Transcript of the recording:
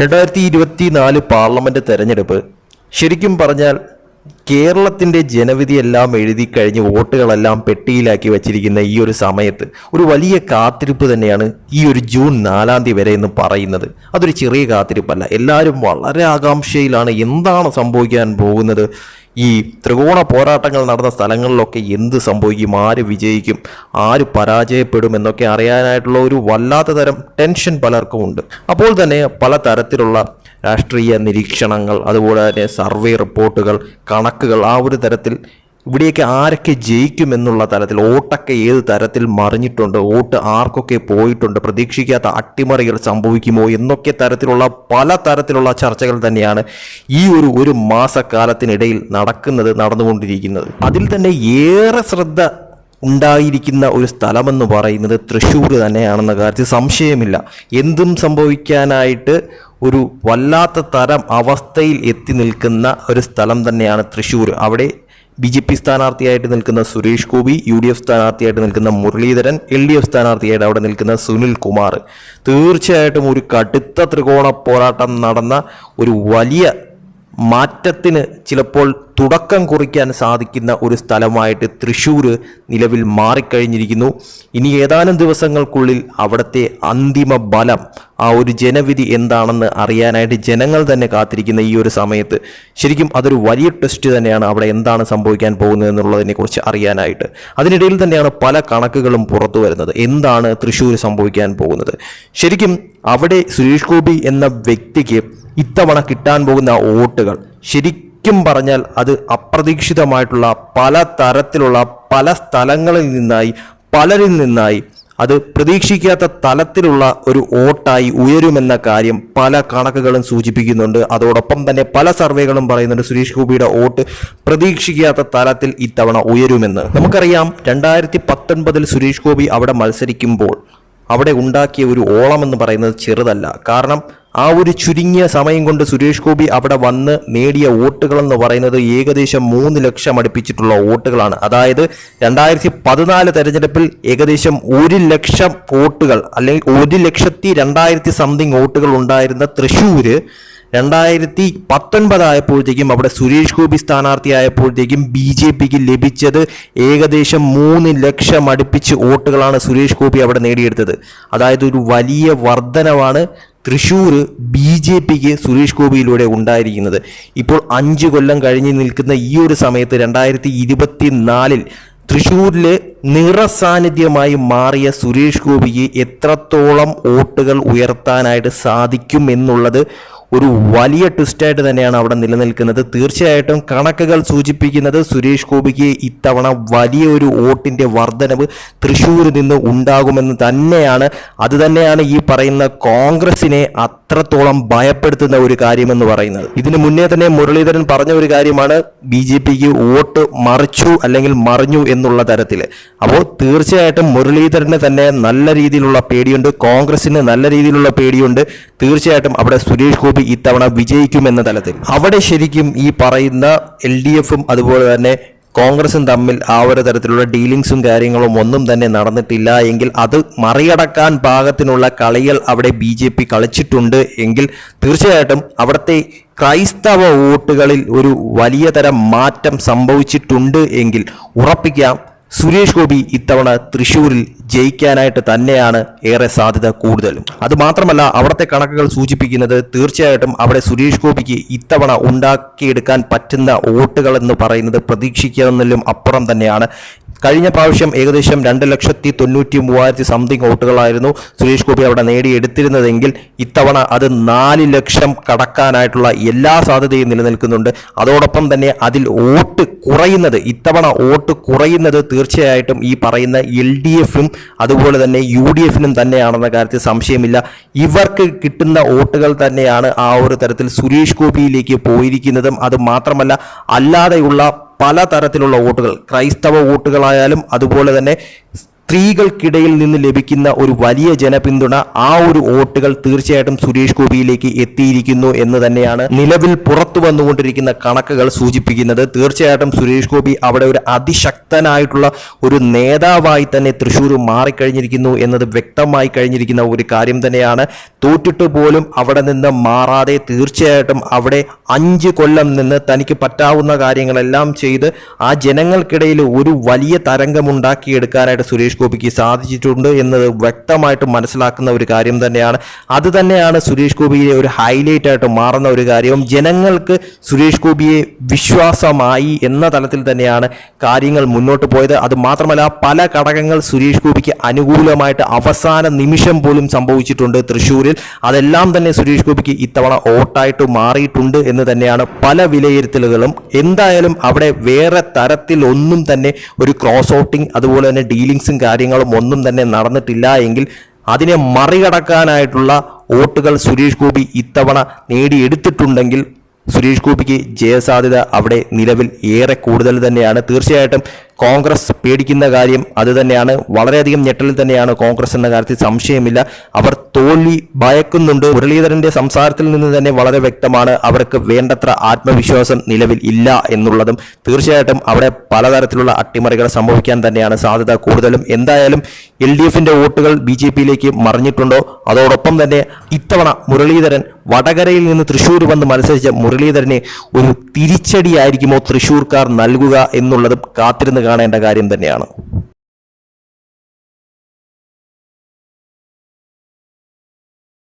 രണ്ടായിരത്തി ഇരുപത്തി നാല് പാർലമെന്റ് തെരഞ്ഞെടുപ്പ് ശരിക്കും പറഞ്ഞാൽ കേരളത്തിന്റെ ജനവിധിയെല്ലാം എഴുതി കഴിഞ്ഞ് വോട്ടുകളെല്ലാം പെട്ടിയിലാക്കി വച്ചിരിക്കുന്ന ഈ ഒരു സമയത്ത് ഒരു വലിയ കാത്തിരിപ്പ് തന്നെയാണ് ഈ ഒരു ജൂൺ നാലാം തീയതി വരെ എന്ന് പറയുന്നത്. അതൊരു ചെറിയ കാത്തിരിപ്പല്ല. എല്ലാവരും വളരെ ആകാംക്ഷയിലാണ് എന്താണ് സംഭവിക്കാൻ പോകുന്നത് ഈ ത്രികോണ പോരാട്ടങ്ങൾ നടന്ന സ്ഥലങ്ങളിലൊക്കെ എന്ത് സംഭവിക്കും? ആര് വിജയിക്കും? ആര് പരാജയപ്പെടും എന്നൊക്കെ അറിയാനായിട്ടുള്ള ഒരു വല്ലാത്ത തരം ടെൻഷൻ പലർക്കും ഉണ്ട്. അപ്പോൾ തന്നെ പല തരത്തിലുള്ള രാഷ്ട്രീയ നിരീക്ഷണങ്ങൾ അതുപോലെ തന്നെ സർവേ റിപ്പോർട്ടുകൾ കണക്കുകൾ ആ ഒരു തരത്തിൽ ഇവിടെയൊക്കെ ആരൊക്കെ ജയിക്കും എന്നുള്ള തലത്തിൽ വോട്ടൊക്കെ ഏത് തരത്തിൽ മറിഞ്ഞിട്ടുണ്ട് വോട്ട് ആർക്കൊക്കെ പോയിട്ടുണ്ട് പ്രതീക്ഷിക്കാത്ത അട്ടിമറികൾ സംഭവിക്കുമോ എന്നൊക്കെ തരത്തിലുള്ള പല തരത്തിലുള്ള ചർച്ചകൾ തന്നെയാണ് ഈ ഒരു ഒരു മാസക്കാലത്തിനിടയിൽ നടക്കുന്നത് നടന്നുകൊണ്ടിരിക്കുന്നത്. അതിൽ തന്നെ ഏറെ ശ്രദ്ധ ഉണ്ടായിരിക്കുന്ന ഒരു സ്ഥലമെന്ന് പറയുന്നത് തൃശ്ശൂർ തന്നെയാണെന്ന കാര്യത്തിൽ സംശയമില്ല. എന്തും സംഭവിക്കാനായിട്ട് ഒരു വല്ലാത്ത തരം അവസ്ഥയിൽ എത്തി നിൽക്കുന്ന ഒരു സ്ഥലം തന്നെയാണ് തൃശ്ശൂർ. അവിടെ ബി ജെ പി സ്ഥാനാർത്ഥിയായിട്ട് നിൽക്കുന്ന Suresh Gopi U D F സ്ഥാനാർത്ഥിയായിട്ട് നിൽക്കുന്ന മുരളീധരൻ എൽ ഡി എഫ് സ്ഥാനാർത്ഥിയായിട്ട് അവിടെ നിൽക്കുന്ന സുനിൽ കുമാർ. തീർച്ചയായിട്ടും ഒരു കടുത്ത ത്രികോണ പോരാട്ടം നടന്ന ഒരു വലിയ മാറ്റത്തിന് ചിലപ്പോൾ തുടക്കം കുറിക്കാൻ സാധിക്കുന്ന ഒരു സ്ഥലമായിട്ട് തൃശ്ശൂർ നിലവിൽ മാറിക്കഴിഞ്ഞിരിക്കുന്നു. ഇനി ഏതാനും ദിവസങ്ങൾക്കുള്ളിൽ അവിടുത്തെ അന്തിമ ബലം ആ ഒരു ജനവിധി എന്താണെന്ന് അറിയാനായിട്ട് ജനങ്ങൾ തന്നെ കാത്തിരിക്കുന്ന ഈ ഒരു സമയത്ത് ശരിക്കും അതൊരു വലിയ ടെസ്റ്റ് തന്നെയാണ് അവിടെ എന്താണ് സംഭവിക്കാൻ പോകുന്നത് എന്നുള്ളതിനെക്കുറിച്ച് അറിയാനായിട്ട്. അതിനിടയിൽ തന്നെയാണ് പല കണക്കുകളും പുറത്തു വരുന്നത്. എന്താണ് തൃശ്ശൂർ സംഭവിക്കാൻ പോകുന്നത്? ശരിക്കും അവിടെ സുരേഷ് ഗോപി എന്ന വ്യക്തിക്ക് ഇത്തവണ കിട്ടാൻ പോകുന്ന വോട്ടുകൾ ശരിക്കും പറഞ്ഞാൽ അത് അപ്രതീക്ഷിതമായിട്ടുള്ള പല തരത്തിലുള്ള പല സ്ഥലങ്ങളിൽ നിന്നായി പലരിൽ നിന്നായി അത് പ്രതീക്ഷിക്കാത്ത തലത്തിലുള്ള ഒരു വോട്ടായി ഉയരുമെന്ന കാര്യം പല കണക്കുകളും സൂചിപ്പിക്കുന്നുണ്ട്. അതോടൊപ്പം തന്നെ പല സർവേകളും പറയുന്നുണ്ട് സുരേഷ് ഗോപിയുടെ വോട്ട് പ്രതീക്ഷിക്കാത്ത തലത്തിൽ ഇത്തവണ ഉയരുമെന്ന്. നമുക്കറിയാം രണ്ടായിരത്തി പത്തൊൻപതിൽ സുരേഷ് ഗോപി അവിടെ മത്സരിക്കുമ്പോൾ അവിടെ ഉണ്ടാക്കിയ ഒരു ഓളം എന്ന് പറയുന്നത് ചെറുതല്ല. കാരണം ആ ഒരു ചുരുങ്ങിയ സമയം കൊണ്ട് സുരേഷ് ഗോപി അവിടെ വന്ന് നേടിയ വോട്ടുകൾ എന്ന് പറയുന്നത് ഏകദേശം മൂന്ന് ലക്ഷം അടുപ്പിച്ചിട്ടുള്ള വോട്ടുകളാണ്. അതായത് രണ്ടായിരത്തി പതിനാല് തെരഞ്ഞെടുപ്പിൽ ഏകദേശം ഒരു ലക്ഷം വോട്ടുകൾ അല്ലെങ്കിൽ ഒരു ലക്ഷത്തി രണ്ടായിരത്തി സംതിങ് വോട്ടുകൾ ഉണ്ടായിരുന്ന തൃശ്ശൂര് രണ്ടായിരത്തി പത്തൊൻപതായപ്പോഴത്തേക്കും അവിടെ സുരേഷ് ഗോപി സ്ഥാനാർത്ഥിയായപ്പോഴത്തേക്കും ബി ജെ പിക്ക് ലഭിച്ചത് ഏകദേശം മൂന്ന് ലക്ഷം അടുപ്പിച്ച് വോട്ടുകളാണ് സുരേഷ് ഗോപി അവിടെ നേടിയെടുത്തത്. അതായത് ഒരു വലിയ വർധനവാണ് തൃശ്ശൂർ ബി ജെ പിക്ക് സുരേഷ് ഗോപിയിലൂടെ ഉണ്ടായിരിക്കുന്നത്. ഇപ്പോൾ അഞ്ച് കൊല്ലം കഴിഞ്ഞ് നിൽക്കുന്ന ഈ ഒരു സമയത്ത് രണ്ടായിരത്തി ഇരുപത്തി നാലിൽ തൃശ്ശൂരിലെ നിറസാന്നിധ്യമായി മാറിയ സുരേഷ് ഗോപിക്ക് എത്രത്തോളം വോട്ടുകൾ ഉയർത്താനായിട്ട് സാധിക്കും എന്നുള്ളത് ഒരു വലിയ ട്വിസ്റ്റായിട്ട് തന്നെയാണ് അവിടെ നിലനിൽക്കുന്നത്. തീർച്ചയായിട്ടും കണക്കുകൾ സൂചിപ്പിക്കുന്നത് സുരേഷ് ഗോപിക്ക് ഇത്തവണ വലിയ ഒരു വോട്ടിന്റെ വർധനവ് തൃശ്ശൂരിൽ നിന്ന് ഉണ്ടാകുമെന്ന് തന്നെയാണ്. അത് തന്നെയാണ് ഈ പറയുന്ന കോൺഗ്രസിനെ അത്രത്തോളം ഭയപ്പെടുത്തുന്ന ഒരു കാര്യമെന്ന് പറയുന്നത്. ഇതിനു മുന്നേ തന്നെ മുരളീധരൻ പറഞ്ഞ ഒരു കാര്യമാണ് ബി ജെ പിക്ക് വോട്ട് മറിച്ചു അല്ലെങ്കിൽ മറിഞ്ഞു എന്നുള്ള തരത്തിൽ. അപ്പോൾ തീർച്ചയായിട്ടും മുരളീധരന് തന്നെ നല്ല രീതിയിലുള്ള പേടിയുണ്ട് കോൺഗ്രസിന് നല്ല രീതിയിലുള്ള പേടിയുണ്ട്. തീർച്ചയായിട്ടും അവിടെ സുരേഷ് ഗോപി ഇത്തവണ വിജയിക്കുമെന്ന തലത്തിൽ. അവിടെ ശരിക്കും ഈ പറയുന്ന എൽ ഡി എഫും അതുപോലെ തന്നെ കോൺഗ്രസും തമ്മിൽ ആ ഒരു തരത്തിലുള്ള ഡീലിങ്സും കാര്യങ്ങളും ഒന്നും തന്നെ നടന്നിട്ടില്ല എങ്കിൽ അത് മറികടക്കാൻ പാകത്തിനുള്ള കളികൾ അവിടെ ബി ജെ പി കളിച്ചിട്ടുണ്ട് എങ്കിൽ തീർച്ചയായിട്ടും അവിടുത്തെ ക്രൈസ്തവ വോട്ടുകളിൽ ഒരു വലിയ തരം മാറ്റം സംഭവിച്ചിട്ടുണ്ട് എങ്കിൽ ഉറപ്പിക്കാം. സുരേഷ് ഗോപി ഇത്തവണ തൃശ്ശൂരിൽ ജയിക്കാനായിട്ട് തന്നെയാണ് ഏറെ സാധ്യത കൂടുതലും. അത് മാത്രമല്ല അവിടുത്തെ കണക്കുകൾ സൂചിപ്പിക്കുന്നത് തീർച്ചയായിട്ടും അവിടെ സുരേഷ് ഗോപിക്ക് ഇത്തവണ ഉണ്ടാക്കിയെടുക്കാൻ പറ്റുന്ന വോട്ടുകൾ എന്ന് പറയുന്നത് പ്രതീക്ഷിക്കുന്നതിലും അപ്പുറം തന്നെയാണ്. കഴിഞ്ഞ പ്രാവശ്യം ഏകദേശം രണ്ട് ലക്ഷത്തി തൊണ്ണൂറ്റി മൂവായിരത്തി സംതിങ് വോട്ടുകളായിരുന്നു സുരേഷ് ഗോപി അവിടെ നേടിയെടുത്തിരുന്നതെങ്കിൽ ഇത്തവണ അത് നാല് ലക്ഷം കടക്കാനായിട്ടുള്ള എല്ലാ സാധ്യതയും നിലനിൽക്കുന്നുണ്ട്. അതോടൊപ്പം തന്നെ അതിൽ വോട്ട് കുറയുന്നത് ഇത്തവണ വോട്ട് കുറയുന്നത് തീർച്ചയായിട്ടും ഈ പറയുന്ന എൽ ഡി എഫും അതുപോലെ തന്നെ യു ഡി എഫിനും തന്നെയാണെന്ന കാര്യത്തിൽ സംശയമില്ല. ഇവർക്ക് കിട്ടുന്ന വോട്ടുകൾ തന്നെയാണ് ആ ഒരു തരത്തിൽ സുരേഷ് ഗോപിയിലേക്ക് പോയിരിക്കുന്നതും. അത് മാത്രമല്ല അല്ലാതെയുള്ള പല തരത്തിലുള്ള വോട്ടുകൾ ക്രൈസ്തവ വോട്ടുകളായാലും അതുപോലെ തന്നെ സ്ത്രീകൾക്കിടയിൽ നിന്ന് ലഭിക്കുന്ന ഒരു വലിയ ജനപിന്തുണ ആ ഒരു വോട്ടുകൾ തീർച്ചയായിട്ടും സുരേഷ് ഗോപിയിലേക്ക് എത്തിയിരിക്കുന്നു എന്ന് തന്നെയാണ് നിലവിൽ പുറത്തു വന്നുകൊണ്ടിരിക്കുന്ന കണക്കുകൾ സൂചിപ്പിക്കുന്നത്. തീർച്ചയായിട്ടും സുരേഷ് ഗോപി അവിടെ ഒരു അതിശക്തനായിട്ടുള്ള ഒരു നേതാവായി തന്നെ തൃശൂർ മാറിക്കഴിഞ്ഞിരിക്കുന്നു എന്നത് വ്യക്തമായി കഴിഞ്ഞിരിക്കുന്ന ഒരു കാര്യം തന്നെയാണ്. തോറ്റിട്ട് പോലും അവിടെ നിന്ന് മാറാതെ തീർച്ചയായിട്ടും അവിടെ അഞ്ച് കൊല്ലം നിന്ന് തനിക്ക് പറ്റാവുന്ന കാര്യങ്ങളെല്ലാം ചെയ്ത് ആ ജനങ്ങൾക്കിടയിൽ ഒരു വലിയ തരംഗമുണ്ടാക്കിയെടുക്കാനായിട്ട് സുരേഷ് ഗോപിക്ക് സാധിച്ചിട്ടുണ്ട് എന്നത് വ്യക്തമായിട്ട് മനസ്സിലാക്കുന്ന ഒരു കാര്യം തന്നെയാണ്. അത് തന്നെയാണ് സുരേഷ് ഗോപിയെ ഒരു ഹൈലൈറ്റ് ആയിട്ട് മാറുന്ന ഒരു കാര്യവും ജനങ്ങൾക്ക് സുരേഷ് ഗോപിയെ വിശ്വാസമായി എന്ന തലത്തിൽ തന്നെയാണ് കാര്യങ്ങൾ മുന്നോട്ട് പോയത്. അത് മാത്രമല്ല പല ഘടകങ്ങൾ സുരേഷ് ഗോപിക്ക് അനുകൂലമായിട്ട് അവസാന നിമിഷം പോലും സംഭവിച്ചിട്ടുണ്ട് തൃശ്ശൂരിൽ. അതെല്ലാം തന്നെ സുരേഷ് ഗോപിക്ക് ഇത്തവണ വോട്ടായിട്ട് മാറിയിട്ടുണ്ട് എന്ന് തന്നെയാണ് പല വിലയിരുത്തലുകളും. എന്തായാലും അവിടെ വേറെ തരത്തിൽ ഒന്നും തന്നെ ഒരു ക്രോസ് ഔട്ടിങ് അതുപോലെ തന്നെ ഡീലിങ്സും കാര്യങ്ങളും ഒന്നും തന്നെ നടന്നിട്ടില്ല എങ്കിൽ അതിനെ മറികടക്കാനായിട്ടുള്ള വോട്ടുകൾ സുരേഷ് ഗോപി ഇത്തവണ നേടിയെടുത്തിട്ടുണ്ടെങ്കിൽ സുരേഷ് ഗോപിക്ക് ജയസാധ്യത അവിടെ നിലവിൽ ഏറെ കൂടുതൽ തന്നെയാണ്. തീർച്ചയായിട്ടും കോൺഗ്രസ് പേടിക്കുന്ന കാര്യം അത് തന്നെയാണ്. വളരെയധികം ഞെട്ടലിൽ തന്നെയാണ് കോൺഗ്രസ് എന്ന കാര്യത്തിൽ സംശയമില്ല. അവർ തോൽവി ഭയക്കുന്നുണ്ട്. മുരളീധരന്റെ സംസാരത്തിൽ നിന്ന് തന്നെ വളരെ വ്യക്തമാണ് അവർക്ക് വേണ്ടത്ര ആത്മവിശ്വാസം നിലവിൽ ഇല്ല എന്നുള്ളതും. തീർച്ചയായിട്ടും അവിടെ പലതരത്തിലുള്ള അട്ടിമറികൾ സംഭവിക്കാൻ തന്നെയാണ് സാധ്യത കൂടുതലും. എന്തായാലും എൽ ഡി എഫിന്റെ വോട്ടുകൾ ബി ജെ പിയിലേക്ക് മറിഞ്ഞിട്ടുണ്ടോ? അതോടൊപ്പം തന്നെ ഇത്തവണ മുരളീധരൻ വടകരയിൽ നിന്ന് തൃശ്ശൂർ വന്ന് മത്സരിച്ച മുരളീധരനെ ഒരു തിരിച്ചടിയായിരിക്കുമോ തൃശ്ശൂർക്കാർ നൽകുക എന്നുള്ളതും കാത്തിരുന്ന് കാണേണ്ട കാര്യം തന്നെയാണ്.